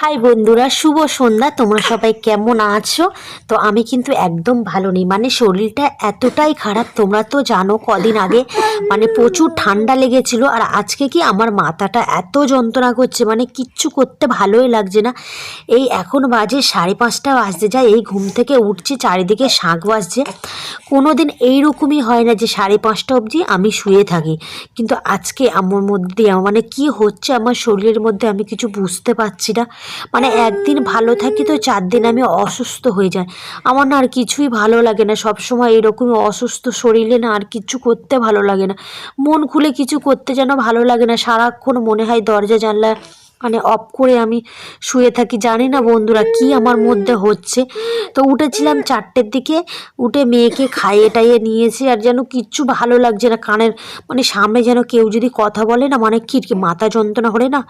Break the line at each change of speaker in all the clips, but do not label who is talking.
High বন্ধুরা, শুভ সন্ধ্যা। তোমরা সবাই কেমন আছো? তো আমি কিন্তু একদম ভালো নেই। মানে শরীরটা এতটাই খারাপ, তোমরা তো জানো কদিন আগে মানে প্রচুর ঠান্ডা লেগেছিল। আর আজকে কি আমার মাথাটা এত যন্ত্রণা করছে মানে কিচ্ছু করতে ভালোই লাগছে না। এই এখন বাজে সাড়ে পাঁচটা বাজতে যায়, এই ঘুম থেকে উঠছি, চারিদিকে শাঁখ বাজছে। কোনো দিন এইরকমই হয় না যে সাড়ে পাঁচটা অবধি আমি শুয়ে থাকি। কিন্তু আজকে আমার মধ্যে মানে কি হচ্ছে আমার শরীরের মধ্যে আমি কিছু বুঝতে পারছি না। মানে একদিন ভালো থাকি তো চার দিন আমি অসুস্থ হয়ে যাই। আমার না আর কিছুই ভালো লাগে না, সবসময় এরকমই অসুস্থ শরীরে না আর কিছু করতে ভালো লাগে না। মন খুলে কিছু করতে যেন ভালো লাগে না, সারাক্ষণ মনে হয় দরজা জানলা মানে অফ করে আমি শুয়ে থাকি, জানি না বন্ধুরা কি আমার মধ্যে হচ্ছে। তো উঠেছিলাম চারটের দিকে, উঠে মেয়েকে খাইয়ে টাইয়ে নিয়েছি আর যেন কিচ্ছু ভালো লাগছে না, কানের মানে সামনে যেন কেউ যদি কথা বলে না মানে খিটকি মাথা যন্ত্রণা হলে না,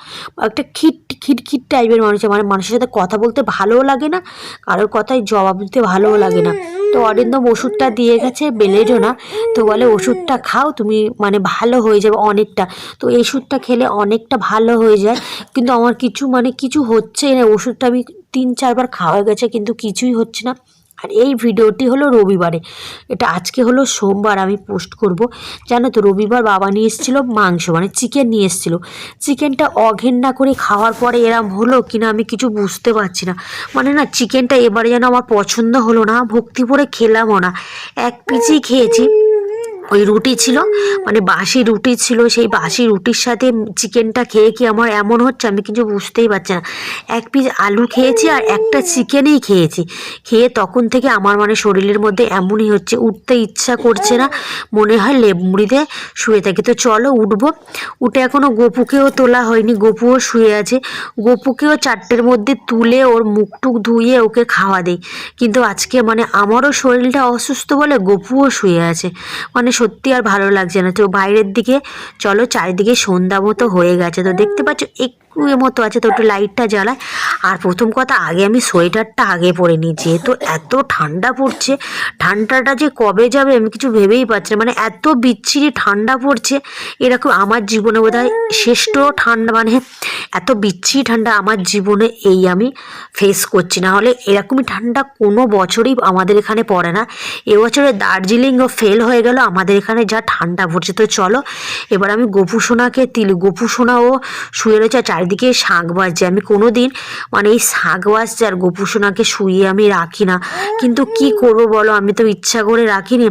একটা খিট খিট খিট টাইপের মানুষ মানে মানুষের সাথে কথা বলতে ভালোও লাগে না, কারোর কথায় জবাব দিতে ভালোও লাগে না। তো অরিন্দম ওষুধটা দিয়ে গেছে, বেলেজো না, তো বলে, ওষুধটা খাও, তুমি মানে ভালো হয়ে যাবে অনেকটা। তো এই ওষুধটা খেলে অনেকটা ভালো হয়ে যায়। কিন্তু আমার কিছু মানে কিছু হচ্ছে না। ওষুধটা আমি তিন, চারবার খাওয়া গেছে, কিন্তু কিছুই হচ্ছে না। আর এই ভিডিওটি হলো রবিবারে। এটা আজকে হলো সোমবার, আমি পোস্ট করব। জানো তো, রবিবার বাবা নিয়ে এসেছিল মাংস মানে চিকেন নিয়ে এসেছিল। চিকেনটা অঘেন্না করে খাওয়ার পরে এরম হলো কিনা আমি কিছু বুঝতে পারছি না। মানে না, চিকেনটা এবারে যেন আমার পছন্দ হলো না, ভক্তি করে খেলামও না। এক পিচই খেয়েছি। ওই রুটি ছিল মানে বাসি রুটি ছিল, সেই বাসি রুটির সাথে চিকেনটা খেয়ে কি আমার এমন হচ্ছে আমি কিছু বুঝতেই পারছি না। এক পিস আলু খেয়েছি আর একটা চিকেনই খেয়েছি। খেয়ে তখন থেকে আমার মানে শরীরের মধ্যে এমনই হচ্ছে, উঠতে ইচ্ছা করছে না, মনে হয় লেপ মুড়িতে শুয়ে থাকি। তো চলো উঠবো। উঠে এখনও গোপুকেও তোলা হয়নি, গোপুও শুয়ে আছে। গোপুকেও চারটের মধ্যে তুলে ওর মুখটুক ধুয়ে ওকে খাওয়া দেই। কিন্তু আজকে মানে আমারও শরীরটা অসুস্থ বলে গোপুও শুয়ে আছে। মানে সত্যি আর ভালো লাগছে না। তো বাইরের দিকে, চলো চারিদিকে সন্ধ্যা মতো হয়ে গেছে। তো দেখতে পাচ্ছ, একটু এ মতো আছে তো, একটু লাইটটা জ্বালায় আর প্রথম কথা, আগে আমি সোয়েটারটা আগে পরে নিই, যেহেতু এত ঠান্ডা পড়ছে। ঠান্ডাটা যে কবে যাবে আমি কিছু ভেবেই পাচ্ছি না। মানে এত বিচ্ছিরি ঠান্ডা পড়ছে, এরকম আমার জীবনে বোধ হয় শ্রেষ্ঠ ঠান্ডা মানে এত বিচ্ছিরি ঠান্ডা আমার জীবনে এই আমি ফেস করছি। না হলে এরকমই ঠান্ডা কোনো বছরই আমাদের এখানে পড়ে না। এবছরে দার্জিলিংও ফেল হয়ে গেল, আমাদের এখানে যা ঠান্ডা পড়ছে। তো চলো, এবার আমি গোপু সোনাকে তিল গোপু সোনাও শুয়ে রয়েছে, আর চারিদিকে শাঁখ বাজছে। আমি কোনো দিন মানে এই শাঁখ বাজছে আর গোপু সোনাকে শুয়ে আমি রাখি না। কিন্তু কি? করব বলো? আমি তো ইচ্ছা করে রাখিনি।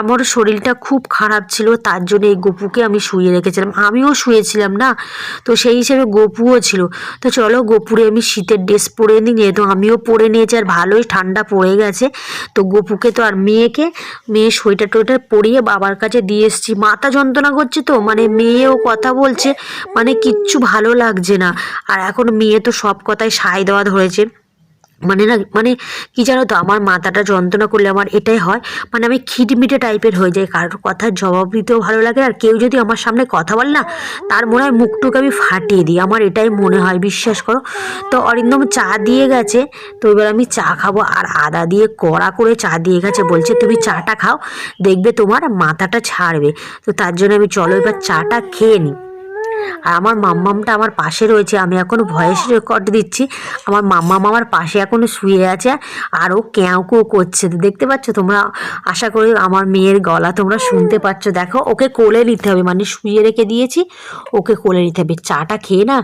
আমার শরীরটা খুব খারাপ ছিল, তার জন্য এই গপুকে আমি শুয়ে রেখেছিলাম। আমিও শুয়েছিলাম না, তো সেই হিসেবে গপুও ছিল। তো চলো গপুরে আমি শীতের ড্রেস পরে নিই, যেহেতু আমিও পরে নিয়েছি আর ভালোই ঠান্ডা পড়ে গেছে, তো গপুকে তো আর মেয়েকে মেয়ে সোয়েটার টোয়েটার পরিয়ে বাবার কাছে দিয়ে এসেছি। মাথা যন্ত্রণা করছে তো মানে মেয়েও কথা বলছে মানে কিচ্ছু ভালো লাগছে না। আর এখন মেয়ে তো সব কথায় সায় দেওয়া ধরেছে। মানে না মানে কি জানো তো, আমার মাথাটা যন্ত্রণা করলে আমার এটাই হয় মানে আমি খিটমিটে টাইপের হয়ে যাই, কারোর কথার জবাব দিতেও ভালো লাগে আর কেউ যদি আমার সামনে কথা বলে না, তার মনে হয় মুখটুকে আমি ফাটিয়ে দিই, আমার এটাই মনে হয়, বিশ্বাস করো। তো অরিন্দম চা দিয়ে গেছে, তো এবার আমি চা খাব, আর আদা দিয়ে কড়া করে চা দিয়ে গেছে, বলছে তুমি চাটা খাও, দেখবে তোমার মাথাটা ছাড়বে, তো তার জন্য আমি চলো এবার চাটা খেয়ে নিই। আর আমার মাম্মামটা আমার পাশে রয়েছে, আমি এখন ভয়েস রেকর্ড দিচ্ছি। আমার মাম্মাম আমার পাশে এখনও শুয়ে আছে আর ও কেউ করছে। দেখতে পাচ্ছ তোমরা? আশা করি আমার মেয়ের গলা তোমরা শুনতে পাচ্ছ। দেখো, ওকে কোলে নিতে হবে মানে শুয়ে রেখে দিয়েছি, ওকে কোলে নিতে হবে। চাটা খেয়ে না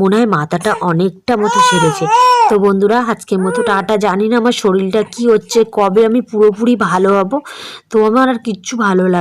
মনে হয় মাথাটা অনেকটা মতো সেরেছে। তো বন্ধুরা, আজকের মতো টাটা। জানি না আমার শরীরটা কি হচ্ছে, কবে আমি পুরোপুরি ভালো হব। তো আমার আর কিচ্ছু ভালো লাগে